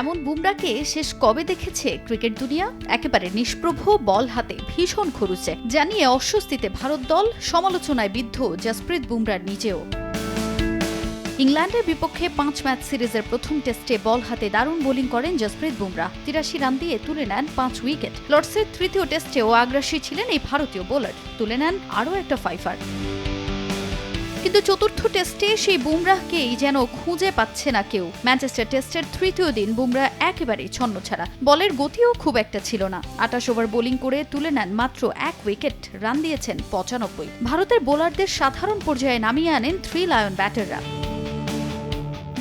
এমন বুমরাকে শেষ কবে দেখেছে ক্রিকেট দুনিয়া? একেবারে নিষ্প্রভ বল হাতে ভীষণ খরুচে জানিয়ে অস্বস্তিতে ভারত দল, সমালোচনায় বিদ্ধ জসপ্রীত বুমরার নিজেও। ইংল্যান্ডের বিপক্ষে পাঁচ ম্যাচ সিরিজের প্রথম টেস্টে বল হাতে দারুণ বোলিং করেন জসপ্রীত বুমরা। তিরাশি রান দিয়ে তুলে নেন পাঁচ উইকেট। লর্ডসের তৃতীয় টেস্টেও আগ্রাসী ছিলেন এই ভারতীয় বোলার। তুলে নেন আরও একটা ফাইফার। কিন্তু চতুর্থ টেস্টে সেই বুমরাহকেই যেন খুঁজে পাচ্ছে না কেউ। ম্যানচেস্টার টেস্টের তৃতীয় দিন বুমরা একেবারেই ছন্ন ছাড়া। বলের গতিও খুব একটা ছিল না। আটাশ ওভার বোলিং করে তুলে নেন মাত্র এক উইকেট রান দিয়েছেন পঁচানব্বই। ভারতের বোলারদের সাধারণ পর্যায়ে নামিয়ে আনেন থ্রি লায়ন ব্যাটাররা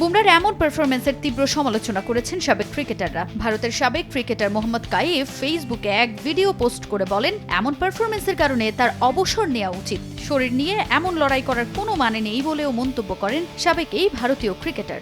বুমরার এমন পারফরমেন্সের তীব্র সমালোচনা করেছেন সাবেক ক্রিকেটাররা ভারতের সাবেক ক্রিকেটার মোহাম্মদ কাইফ ফেসবুকে এক ভিডিও পোস্ট করে বলেন, এমন পারফরমেন্সের কারণে তার অবসর নেওয়া উচিত। শরীর নিয়ে এমন লড়াই করার কোনো মানে নেই বলেও মন্তব্য করেন সাবেক এই ভারতীয় ক্রিকেটার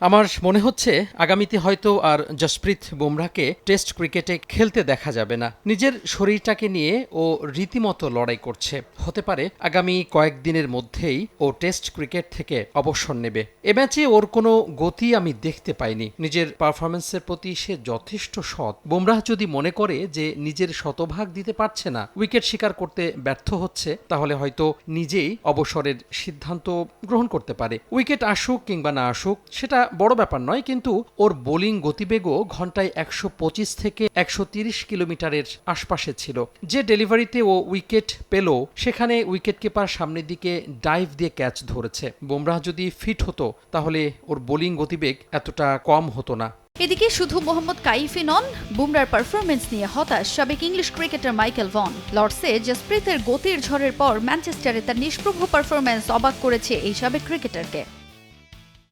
আমার মনে হচ্ছে আগামীতে হয়তো আর জসপ্রীত বুমরাকে টেস্ট ক্রিকেটে খেলতে দেখা যাবে না। নিজের শরীরটাকে নিয়ে ও রীতিমতো লড়াই করছে। হতে পারে আগামী কয়েকদিনের মধ্যেই ও টেস্ট ক্রিকেট থেকে অবসর নেবে। এ ম্যাচে ওর কোনো গতি আমি দেখতে পাইনি। নিজের পারফরমেন্সের প্রতি সে যথেষ্ট সৎ। বুমরাহ যদি মনে করে যে নিজের শতভাগ দিতে পারছে না, উইকেট শিকার করতে ব্যর্থ হচ্ছে, তাহলে হয়তো নিজেই অবসরের সিদ্ধান্ত গ্রহণ করতে পারে। উইকেট আসুক কিংবা না আসুক, সেটা বড় ব্যাপার নয়, কিন্তু ওর বোলিং গতিবেগও ঘন্টায় একশো পঁচিশ থেকে একশো তিরিশ কিলোমিটারের আশপাশে ছিল। যে ডেলিভারিতে ও উইকেট পেল, সেখানে উইকেট কিপার সামনের দিকে ডাইভ দিয়ে ক্যাচ ধরেছে। বুমরাহ যদি ফিট হতো, তাহলে ওর বোলিং গতিবেগ এতটা কম হতো না। এদিকে শুধু মোহাম্মদ কাইফি নন বুমরার পারফরমেন্স নিয়ে হতাশ সাবেক ইংলিশ ক্রিকেটার মাইকেল ভন। লর্ডসে জসপ্রীতের গতির ঝড়ের পর ম্যানচেস্টারে তার নিষ্প্রভ পারফরমেন্স অবাক করেছে এই সাবেক ক্রিকেটারকে।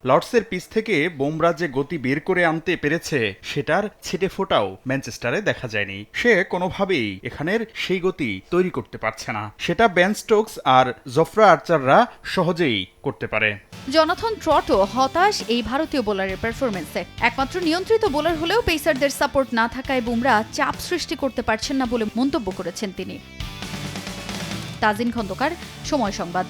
লর্ডসের পিচ থেকে বোমরা যে গতি বের করে আনতে পেরেছে, সেটার ছিটে ফোটাও ম্যানচেস্টারে দেখা যায়নি। সে কোনোভাবেই এখানের সেই গতি তৈরি করতে পারছে না। সেটা ব্যান স্টোকস আর জফরা আর্চাররা সহজেই করতে পারে। জনাথন ট্রটও হতাশ এই ভারতীয় বোলারের পারফরমেন্সে একমাত্র নিয়ন্ত্রিত বোলার হলেও পেসারদের সাপোর্ট না থাকায় বুমরা চাপ সৃষ্টি করতে পারছেন না বলে মন্তব্য করেছেন তিনি। তাজিন খন্দকার, সময় সংবাদ।